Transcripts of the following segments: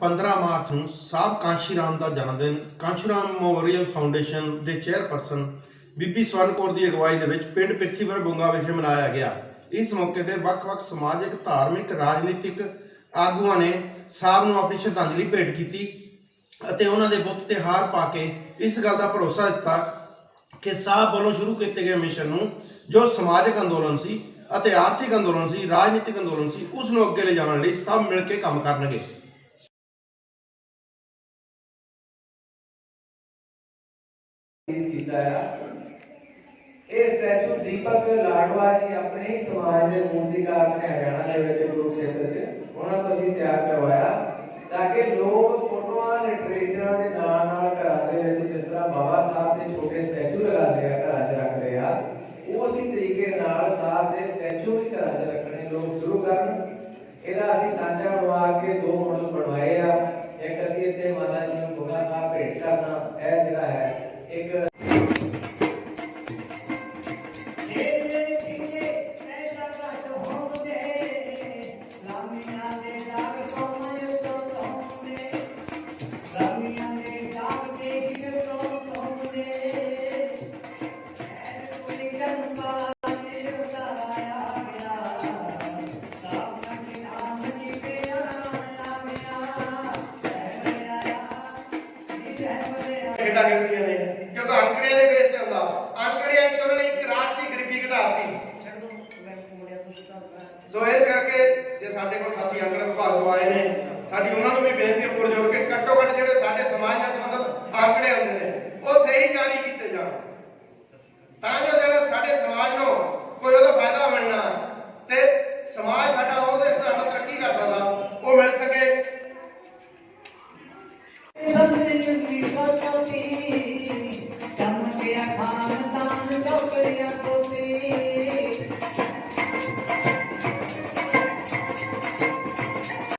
15 March ਨੂੰ ਸਾਹਿਬ ਕਾਂਸ਼ੀ ਰਾਮ ਦਾ ਜਨਮ ਦਿਨ ਕਾਂਸ਼ੀ ਰਾਮ ਮੈਮੋਰੀਅਲ ਫਾਊਂਡੇਸ਼ਨ ਦੇ ਚੇਅਰਪਰਸਨ ਬੀਬੀ ਸਵਰਨ ਕੌਰ ਦੀ ਅਗਵਾਈ ਦੇ ਵਿੱਚ ਪਿੰਡ ਪਿਰਥੀਵਰ ਬੁੰਗਾ ਵਿਖੇ ਮਨਾਇਆ ਗਿਆ। ਇਸ ਮੌਕੇ ਤੇ ਵੱਖ-ਵੱਖ ਸਮਾਜਿਕ, ਧਾਰਮਿਕ, ਰਾਜਨੀਤਿਕ ਆਗੂਆਂ ਨੇ ਸਾਹਿਬ ਨੂੰ ਆਪਣੀ ਸ਼ਰਧਾਂਜਲੀ ਭੇਟ ਕੀਤੀ ਅਤੇ ਉਹਨਾਂ ਦੇ ਬੁੱਤ ਤੇ ਹਾਰ ਪਾ ਕੇ ਇਸ ਗੱਲ ਦਾ ਭਰੋਸਾ ਦਿੱਤਾ ਕਿ ਸਾਹਿਬ ਵੱਲੋਂ ਸ਼ੁਰੂ ਕੀਤੇ ਗਏ ਮਿਸ਼ਨ ਨੂੰ ਜੋ ਸਮਾਜਿਕ ਅੰਦੋਲਨ ਸੀ ਅਤੇ ਆਰਥਿਕ ਅੰਦੋਲਨ ਸੀ, ਰਾਜਨੀਤਿਕ ਅੰਦੋਲਨ ਸੀ, ਉਸ ਨੂੰ ਅੱਗੇ ਲਿਜਾਣ ਲਈ ਸਭ ਮਿਲ ਕੇ ਕੰਮ ਕਰਨਗੇ। ਇਹ ਸਟੈਚੂ ਦੀਪਕ ਲਾਡਵਾ ਜੀ ਆਪਣੇ ਹੀ ਸਮਾਜ ਦੇ ਮੂਰਤੀਕਾਰ ਨੇ ਹਰਿਆਣਾ ਦੇ ਵਿੱਚ ਕੁਰੂਕਸ਼ੇਤਰ 'ਚ। ਉਹਨਾਂ ਤੋਂ ਅਸੀਂ ਤਿਆਰ ਕਰਵਾਇਆ ਤਾਂ ਕਿ ਲੋਕ ਫੋਟੋਆਂ, ਲਿਟਰੇਚਰਾਂ ਦੇ ਨਾਲ ਨਾਲ ਘਰਾਂ ਦੇ ਵਿੱਚ ਜਿਸ ਤਰ੍ਹਾਂ ਬਾਬਾ ਸਾਹਿਬ ਦੇ ਛੋਟੇ ਸਟੈਚੂ ਲਗਾਉਂਦੇ ਆ, ਘਰਾਂ 'ਚ ਰੱਖਦੇ ਆ ਉਸੇ ਤਰੀਕੇ ਨਾਲ ਸਾਹਿਬ ਦੇ ਸਟੈਚੂ ਵੀ ਘਰਾਂ 'ਚ ਰੱਖਣੇ ਲੋਕ ਸ਼ੁਰੂ ਕਰਨ। ਇਹਦਾ ਅਸੀਂ ਸਾਂਝਾ ਬਣਵਾ ਕੇ ਦੋ ਮਾਡਲ ਬਣਵਾਏ ਆ। ਇੱਕ ਅਸੀਂ ਇੱਥੇ ਮਾਤਾ ਜੀ ਨੂੰ ਬੁਗਾ ਸਾਹਿਬ ਭੇਟ ਕਰਨਾ, ਇਹ ਜਿਹੜਾ ਹੈ ਇੱਕ ਖੇਡਾਂ ਅੰਕੜਿਆਂ ਦੇ ਬੇਸ ਤੇ ਹੁੰਦਾ ਅੰਕੜਿਆਂ 'ਚ ਉਹਨਾਂ ਨੇ ਇੱਕ ਰਾਤ 'ਚ ਗਰੀਬੀ ਘਟਾਤੀ। ਸੋ ਇਸ ਕਰਕੇ ਜੇ ਸਾਡੇ ਕੋਲ ਸਾਥੀ ਅੰਕੜੇ ਵਿਭਾਗ ਤੋਂ ਆਏ ਨੇ, ਸਾਡੀ ਉਹਨਾਂ ਨੂੰ ਵੀ ਬੇਨਤੀ ਹੈ ਪੁਰਜੋਰ ਕੇ ਘੱਟੋ ਘੱਟ ਜਿਹੜੇ ਸਾਡੇ ਸਮਾਜ ਨਾਲ ਸੰਬੰਧਿਤ ਅੰਕੜੇ ਹੁੰਦੇ ਨੇ, ਉਹ ਸਹੀ ਜਾਰੀ ਕੀਤੇ ਜਾਣ। ਤਾਂ ਜੋ ਜਿਹੜਾ ਸਾਡੇ ਸਮਾਜ ਨੂੰ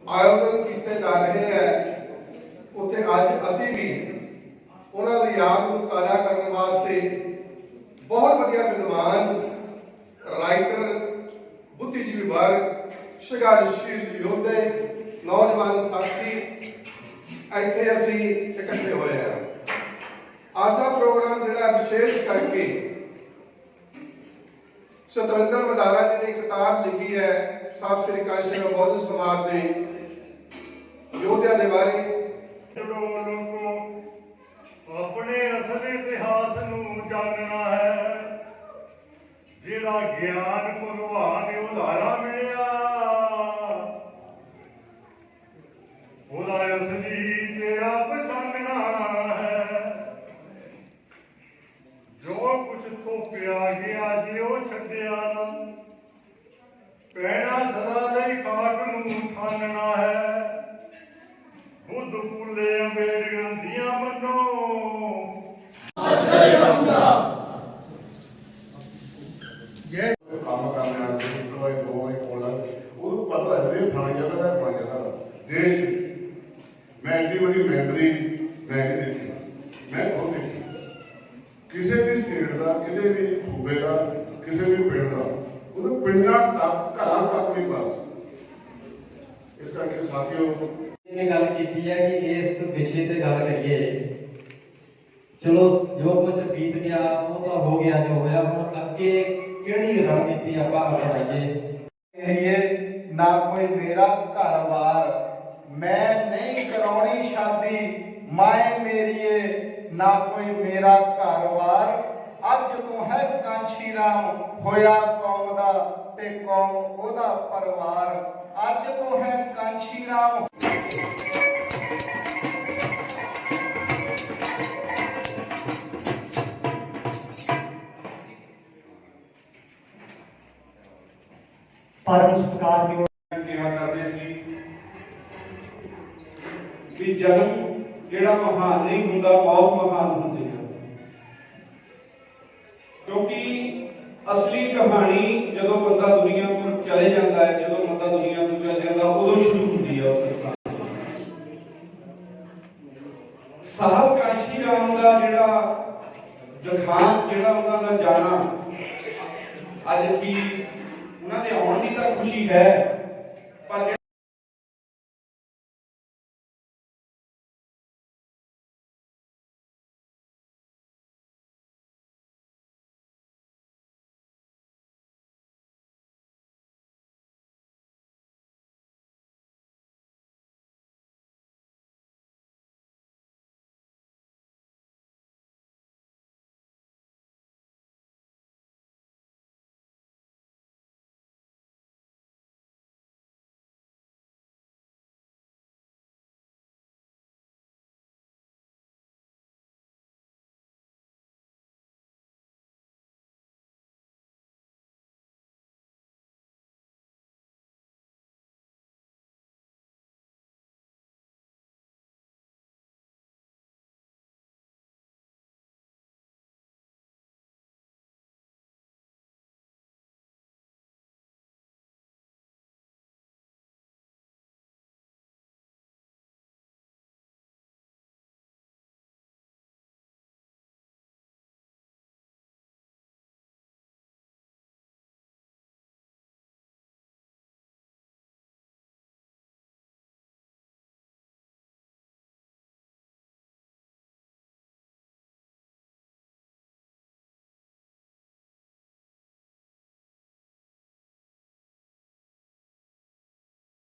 ਆਯੋਜਨ ਕੀਤੇ ਜਾ ਰਹੇ ਹੈ। ਉੱਥੇ ਅੱਜ ਅਸੀਂ ਵੀ ਉਹਨਾਂ ਦੀ ਯਾਦ ਨੂੰ ਤਾਜ਼ਾ ਕਰਨ ਵਾਸਤੇ ਬਹੁਤ ਵਧੀਆ ਵਿਦਵਾਨ ਰਾਈਟਰ ਬੁੱਧੀਜੀਵੀ ਵਰਗ ਸੰਘਰਸ਼ੀਲ ਯੋਧੇ, ਨੌਜਵਾਨ ਸਾਥੀ ਇੱਥੇ ਅਸੀਂ ਇਕੱਠੇ ਹੋਏ ਹਾਂ। ਅੱਜ ਦਾ ਪ੍ਰੋਗਰਾਮ ਜਿਹੜਾ ਵਿਸ਼ੇਸ਼ ਕਰਕੇ ਸਤਵੰਦਰ ਮਦਾਰਾ ਜੀ ਨੇ ਕਿਤਾਬ ਲਿਖੀ ਹੈ। ਸਾਹਿਬ ਸ੍ਰੀ ਕਾਸ਼ੀ ਬੌਧ ਸਮਾਜ ਦੇ ਯੋਧਿਆਂ ਦੇ ਬਾਰੇ। ਜਦੋਂ ਲੋਕੋ ਆਪਣੇ ਅਸਲ ਇਤਿਹਾਸ ਨੂੰ ਜਾਣਨਾ ਹੈ, ਜਿਹੜਾ ਗਿਆਨ ਭਗਵਾਨ ਉਧਾਰਾ ਪੈਣਾ ਸਦਾ ਲਈ ਕਾਕ ਨੂੰ ਖਾਨਣਾ ਹੈ। ਬੁੱਧ ਫੁੱਲੇ ਅੰਬੇਡਕਰ ਦੀਆਂ ਮੰਨੋ। ਕੰਮ ਕਰਨੇ ਆ ਕੋਈ ਕੋਈ ਕੋਈ ਕੋਲਾ ਉਹ ਪਤਾ ਹੈ ਵੀ ਫਲਾਣੀ ਜਗ੍ਹਾ ਦਾ ਫਲਾਣੀ ਜਗ੍ਹਾ ਦਾ। ਦੇਸ਼ ਮੈਂ ਐਡੀ ਵੱਡੀ ਮੈਮਰੀ ਮੈਂ ਨਹੀਂ ਦੇਖੀ। ਮੈਂ ਖੁਦ ਦੇਖੀ। ਕਿਸੇ ਵੀ ਸਟੇਟ ਦਾ ਕਿਸੇ ਵੀ ਸੂਬੇ ਦਾ ਕਿਸੇ ਵੀ ਪਿੰਡ ਦਾ ਉਹਨੂੰ ਪਿੰਡਾਂ ਤੱਕ ਨਹੀਂ ਪਾਸ ਇਸ ਕਰਕੇ ਸਾਥੀਓ ਨੇ ਗੱਲ ਕੀਤੀ ਹੈ ਕਿ ਇਸ ਵਿਸ਼ੇ ਤੇ ਗੱਲ ਕਰੀਏ। ਚਲੋ, ਜੋ ਕੁਝ ਬੀਤ ਗਿਆ, ਉਹ ਤਾਂ ਹੋ ਗਿਆ, ਜੋ ਹੋਇਆ, ਹੁਣ ਅੱਗੇ ਕਿਹੜੀ ਰਣਨੀਤੀ ਆਪਾਂ ਅਪਣਾਈਏ? ਇਹ ਨਾ ਕੋਈ ਮੇਰਾ ਘਰ-ਬਾਰ। ਮੈਂ ਨਹੀਂ ਕਰਾਉਣੀ ਸ਼ਾਦੀ, ਮਾਏ ਮੇਰੀਏ, ਨਾ ਕੋਈ ਮੇਰਾ ਘਰ-ਬਾਰ। ਅੱਜ ਤੋਂ ਹੈ ਕਾਂਸ਼ੀ ਰਾਮ ਹੋਇਆ ਕੌਮ ਦਾ ਤੇ ਕੌਮ ਉਹਦਾ ਪਰਿਵਾਰ। ਅੱਜ ਤੋਂ ਹੈ ਕਾਂਸ਼ੀ ਰਾਮ ਪਰਮ ਸਤਿਕਾਰ ਦੀ ਕਿਹਾ ਕਰਦੇ ਸੀ ਕਿ ਜਨਮ ਜਿਹੜਾ ਮਹਾਨ ਨਹੀਂ ਹੁੰਦਾ ਮੌਤ ਮਹਾਨ ਹੁੰਦੀ। ਕਿਉਂਕਿ ਅਸਲੀ ਕਹਾਣੀ ਜਦੋਂ ਬੰਦਾ ਦੁਨੀਆ ਤੋਂ ਚਲੇ ਜਾਂਦਾ ਹੈ, ਜਦੋਂ ਬੰਦਾ ਦੁਨੀਆ ਤੋਂ ਚਲੇ ਜਾਂਦਾ, ਉਦੋਂ ਸ਼ੁਰੂ ਹੁੰਦੀ ਹੈ ਉਸ ਇਨਸਾਨ ਸਾਹਿਬ ਕਾਂਸ਼ੀ ਰਾਮ ਦਾ ਜਿਹੜਾ ਜਖਾਨ, ਜਿਹੜਾ ਉਹਨਾਂ ਦਾ ਜਾਣਾ, ਅੱਜ ਅਸੀਂ ਉਹਨਾਂ ਦੇ ਆਉਣ ਦੀ ਤਾਂ ਖੁਸ਼ੀ ਹੈ, ਪਰ